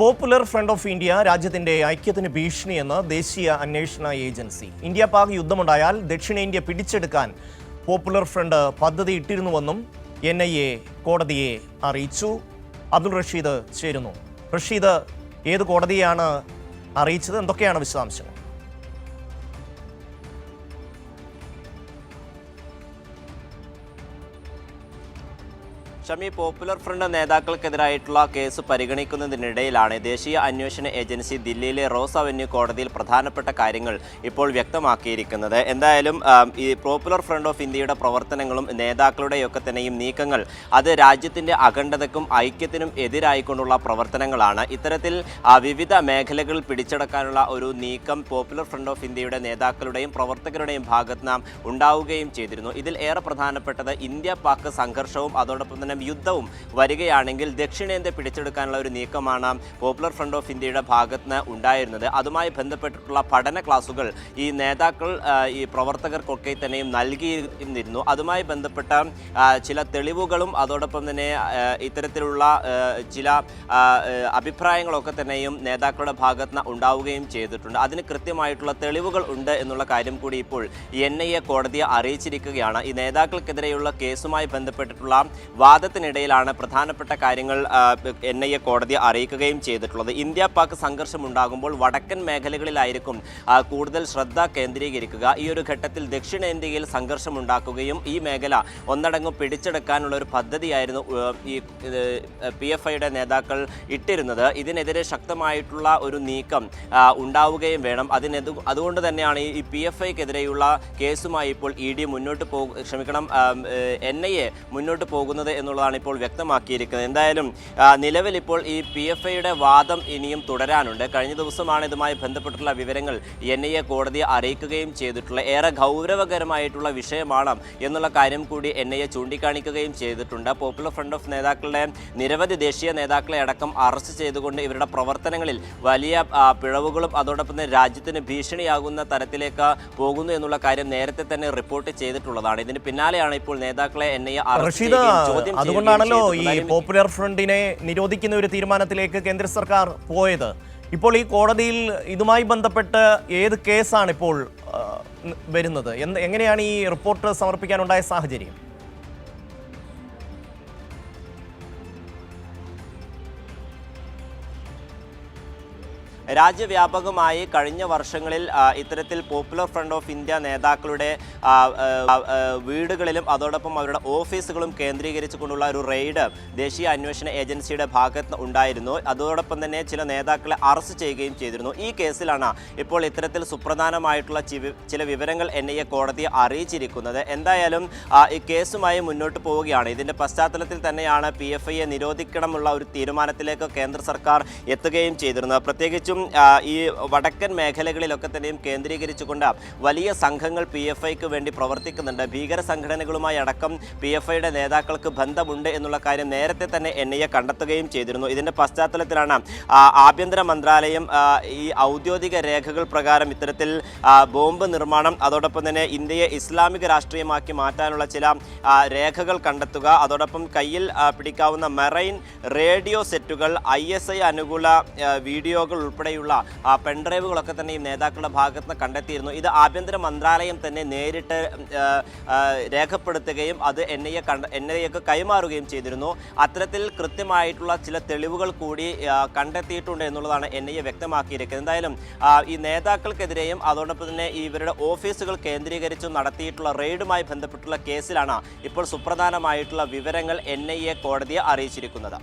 Popular front of India രാജ്യത്തിന്റെ ഐക്യത്തിന് ഭീഷണിയെന്ന് ദേശീയ അന്വേഷണ ഏജൻസി. ഇന്ത്യ പാക് യുദ്ധമുണ്ടായാൽ ദക്ഷിണേന്ത്യ പിടിച്ചെടുക്കാൻ പോപ്പുലർ ഫ്രണ്ട് പദ്ധതി ഇട്ടിരുന്നുവെന്നും എൻ ഐ എ കോടതിയെ അറിയിച്ചു. അബ്ദുൾ റഷീദ് ചേരുന്നു. റഷീദ് ഏത് കോടതിയാണ് അറിയിച്ചത്? എന്തൊക്കെയാണ് വിശദാംശങ്ങൾ? ഷമി പോപ്പുലർ ഫ്രണ്ട് നേതാക്കൾക്കെതിരായിട്ടുള്ള കേസ് പരിഗണിക്കുന്നതിനിടയിലാണ് ദേശീയ അന്വേഷണ ഏജൻസി ദില്ലിയിലെ റോസ് അവന്യൂ കോടതിയിൽ പ്രധാനപ്പെട്ട കാര്യങ്ങൾ ഇപ്പോൾ വ്യക്തമാക്കിയിരിക്കുന്നത്. എന്തായാലും ഈ പോപ്പുലർ ഫ്രണ്ട് ഓഫ് ഇന്ത്യയുടെ പ്രവർത്തനങ്ങളും നേതാക്കളുടെയൊക്കെ തന്നെയും നീക്കങ്ങൾ അത് രാജ്യത്തിന്റെ അഖണ്ഡതയ്ക്കും ഐക്യത്തിനും എതിരായിക്കൊണ്ടുള്ള പ്രവർത്തനങ്ങളാണ്. ഇത്തരത്തിൽ വിവിധ മേഖലകൾ പിടിച്ചെടുക്കാനുള്ള ഒരു നീക്കം പോപ്പുലർ ഫ്രണ്ട് ഓഫ് ഇന്ത്യയുടെ നേതാക്കളുടെയും പ്രവർത്തകരുടെയും ഭാഗത്ത് നാം ഉണ്ടാവുകയും ചെയ്തിരുന്നു. ഇതിൽ ഏറെ പ്രധാനപ്പെട്ടത് ഇന്ത്യ പാക് സംഘർഷവും അതോടൊപ്പം തന്നെ യുദ്ധവും വരികയാണെങ്കിൽ ദക്ഷിണേന്ത്യ പിടിച്ചെടുക്കാനുള്ള ഒരു നീക്കമാണ് പോപ്പുലർ ഫ്രണ്ട് ഓഫ് ഇന്ത്യയുടെ ഭാഗത്ത് ഉണ്ടായിരുന്നത്. അതുമായി ബന്ധപ്പെട്ടിട്ടുള്ള പഠന ക്ലാസുകൾ ഈ നേതാക്കൾ ഈ പ്രവർത്തകർക്കൊക്കെ തന്നെയും നൽകിയിരുന്നിരുന്നു. അതുമായി ബന്ധപ്പെട്ട ചില തെളിവുകളും അതോടൊപ്പം തന്നെ ഇത്തരത്തിലുള്ള ചില അഭിപ്രായങ്ങളൊക്കെ തന്നെയും നേതാക്കളുടെ ഭാഗത്ത് ഉണ്ടാവുകയും ചെയ്തിട്ടുണ്ട്. അതിന് കൃത്യമായിട്ടുള്ള തെളിവുകൾ ഉണ്ട് എന്നുള്ള കാര്യം കൂടി ഇപ്പോൾ എൻ ഐ എ കോടതിയെ അറിയിച്ചിരിക്കുകയാണ്. ഈ നേതാക്കൾക്കെതിരെയുള്ള കേസുമായി ബന്ധപ്പെട്ടിട്ടുള്ള വാദത്തിനിടയിലാണ് പ്രധാനപ്പെട്ട കാര്യങ്ങൾ എൻ ഐ എ കോടതി അറിയിക്കുകയും ചെയ്തിട്ടുള്ളത്. ഇന്ത്യ പാക് സംഘർഷം ഉണ്ടാകുമ്പോൾ വടക്കൻ മേഖലകളിലായിരിക്കും കൂടുതൽ ശ്രദ്ധ കേന്ദ്രീകരിക്കുക. ഈ ഒരു ഘട്ടത്തിൽ ദക്ഷിണേന്ത്യയിൽ സംഘർഷം ഉണ്ടാക്കുകയും ഈ മേഖല ഒന്നടങ്കം പിടിച്ചെടുക്കാനുള്ള ഒരു പദ്ധതിയായിരുന്നു ഈ പി എഫ് ഐയുടെ നേതാക്കൾ ഇട്ടിരുന്നത്. ഇതിനെതിരെ ശക്തമായിട്ടുള്ള ഒരു നീക്കം ഉണ്ടാവുകയും വേണം. അതിനെ അതുകൊണ്ട് തന്നെയാണ് ഈ പി എഫ് ഐക്കെതിരെയുള്ള കേസുമായി ഇപ്പോൾ ഇ ഡി മുന്നോട്ട് പോ ക്ഷമിക്കണം എൻ ഐ എ മുന്നോട്ട് പോകുന്നത് എന്നുള്ളതാണ് ഇപ്പോൾ വ്യക്തമാക്കിയിരിക്കുന്നത്. എന്തായാലും നിലവിൽ ഇപ്പോൾ ഈ പി എഫ് ഐയുടെ വാദം ഇനിയും തുടരാനുണ്ട്. കഴിഞ്ഞ ദിവസമാണ് ഇതുമായി ബന്ധപ്പെട്ടുള്ള വിവരങ്ങൾ എൻ ഐ എ കോടതിയെ അറിയിക്കുകയും ചെയ്തിട്ടുള്ള ഏറെ ഗൗരവകരമായിട്ടുള്ള വിഷയമാണ് എന്നുള്ള കാര്യം കൂടി എൻ ഐ എ ചൂണ്ടിക്കാണിക്കുകയും ചെയ്തിട്ടുണ്ട്. പോപ്പുലർ ഫ്രണ്ട് ഓഫ് നേതാക്കളുടെ നിരവധി ദേശീയ നേതാക്കളെ അടക്കം അറസ്റ്റ് ചെയ്തുകൊണ്ട് ഇവരുടെ പ്രവർത്തനങ്ങളിൽ വലിയ പിഴവുകളും അതോടൊപ്പം തന്നെ രാജ്യത്തിന് ഭീഷണിയാകുന്ന തരത്തിലേക്ക് പോകുന്നു എന്നുള്ള കാര്യം നേരത്തെ തന്നെ റിപ്പോർട്ട് ചെയ്തിട്ടുള്ളതാണ്. ഇതിന് പിന്നാലെയാണ് ഇപ്പോൾ നേതാക്കളെ എൻ ഐ എ ചോദ്യം അതുകൊണ്ടാണല്ലോ ഈ പോപ്പുലർ ഫ്രണ്ടിനെ നിരോധിക്കുന്ന ഒരു തീരുമാനത്തിലേക്ക് കേന്ദ്ര സർക്കാർ പോയത്. ഇപ്പോൾ ഈ കോടതിയിൽ ഇതുമായി ബന്ധപ്പെട്ട് ഏത് കേസാണ് ഇപ്പോൾ വരുന്നത്? എന്ത് എങ്ങനെയാണ് ഈ റിപ്പോർട്ട് സമർപ്പിക്കാനുണ്ടായ സാഹചര്യം? രാജ്യവ്യാപകമായി കഴിഞ്ഞ വർഷങ്ങളിൽ ഇത്തരത്തിൽ പോപ്പുലർ ഫ്രണ്ട് ഓഫ് ഇന്ത്യ നേതാക്കളുടെ വീടുകളിലും അതോടൊപ്പം അവരുടെ ഓഫീസുകളും കേന്ദ്രീകരിച്ചുകൊണ്ടുള്ള ഒരു റെയ്ഡ് ദേശീയ അന്വേഷണ ഏജൻസിയുടെ ഭാഗത്ത് ഉണ്ടായിരുന്നു. അതോടൊപ്പം തന്നെ ചില നേതാക്കളെ അറസ്റ്റ് ചെയ്യുകയും ചെയ്തിരുന്നു. ഈ കേസിലാണ് ഇപ്പോൾ ഇത്തരത്തിൽ സുപ്രധാനമായിട്ടുള്ള ചില വിവരങ്ങൾ എൻ ഐ എ കോടതിയെ അറിയിച്ചിരിക്കുന്നത്. എന്തായാലും ഈ കേസുമായി മുന്നോട്ട് പോവുകയാണ്. ഇതിന്റെ പശ്ചാത്തലത്തിൽ തന്നെയാണ് പി എഫ് ഐയെ നിരോധിക്കണമുള്ള ഒരു തീരുമാനത്തിലേക്ക് കേന്ദ്ര സർക്കാർ എത്തുകയും ചെയ്തിരുന്നത്. പ്രത്യേകിച്ചും ആ, ഈ വടക്കൻ മേഖലകളിലൊക്കെ തന്നെയും കേന്ദ്രീകരിച്ചുകൊണ്ട് വലിയ സംഘങ്ങൾ പി എഫ് ഐക്ക് വേണ്ടി പ്രവർത്തിക്കുന്നുണ്ട്. ഭീകര സംഘടനകളുമായി അടക്കം പി എഫ് ഐയുടെ നേതാക്കൾക്ക് ബന്ധമുണ്ട് എന്നുള്ള കാര്യം നേരത്തെ തന്നെ എൻ ഐ എ കണ്ടെത്തുകയും ചെയ്തിരുന്നു. ഇതിന്റെ പശ്ചാത്തലത്തിലാണ് ആഭ്യന്തര മന്ത്രാലയം ഈ ഔദ്യോഗിക രേഖകൾ പ്രകാരം ഇത്തരത്തിൽ ബോംബ് നിർമ്മാണം അതോടൊപ്പം തന്നെ ഇന്ത്യയെ ഇസ്ലാമിക രാഷ്ട്രീയമാക്കി മാറ്റാനുള്ള ചില രേഖകൾ കണ്ടെത്തുക അതോടൊപ്പം കയ്യിൽ പിടിക്കാവുന്ന മെറൈൻ റേഡിയോ സെറ്റുകൾ ഐ അനുകൂല വീഡിയോകൾ വീഡിയോകൾ ഉൾപ്പെടെയുള്ള പെൺഡ്രൈവുകളൊക്കെ തന്നെ ഈ നേതാക്കളുടെ ഭാഗത്ത് നിന്ന് കണ്ടെത്തിയിരുന്നു. ഇത് ആഭ്യന്തര മന്ത്രാലയം തന്നെ നേരിട്ട് രേഖപ്പെടുത്തുകയും അത് എൻ ഐ എ കണ്ട എൻ ഐ എക്ക് കൈമാറുകയും ചെയ്തിരുന്നു. അത്തരത്തിൽ കൃത്യമായിട്ടുള്ള ചില തെളിവുകൾ കൂടി കണ്ടെത്തിയിട്ടുണ്ട് എന്നുള്ളതാണ് എൻ ഐ എ വ്യക്തമാക്കിയിരിക്കുന്നത്. എന്തായാലും ഈ നേതാക്കൾക്കെതിരെയും അതോടൊപ്പം തന്നെ ഇവരുടെ ഓഫീസുകൾ കേന്ദ്രീകരിച്ചും നടത്തിയിട്ടുള്ള റെയ്ഡുമായി ബന്ധപ്പെട്ടുള്ള കേസിലാണ് ഇപ്പോൾ സുപ്രധാനമായിട്ടുള്ള വിവരങ്ങൾ എൻ ഐ എ കോടതിയെ അറിയിച്ചിരിക്കുന്നത്.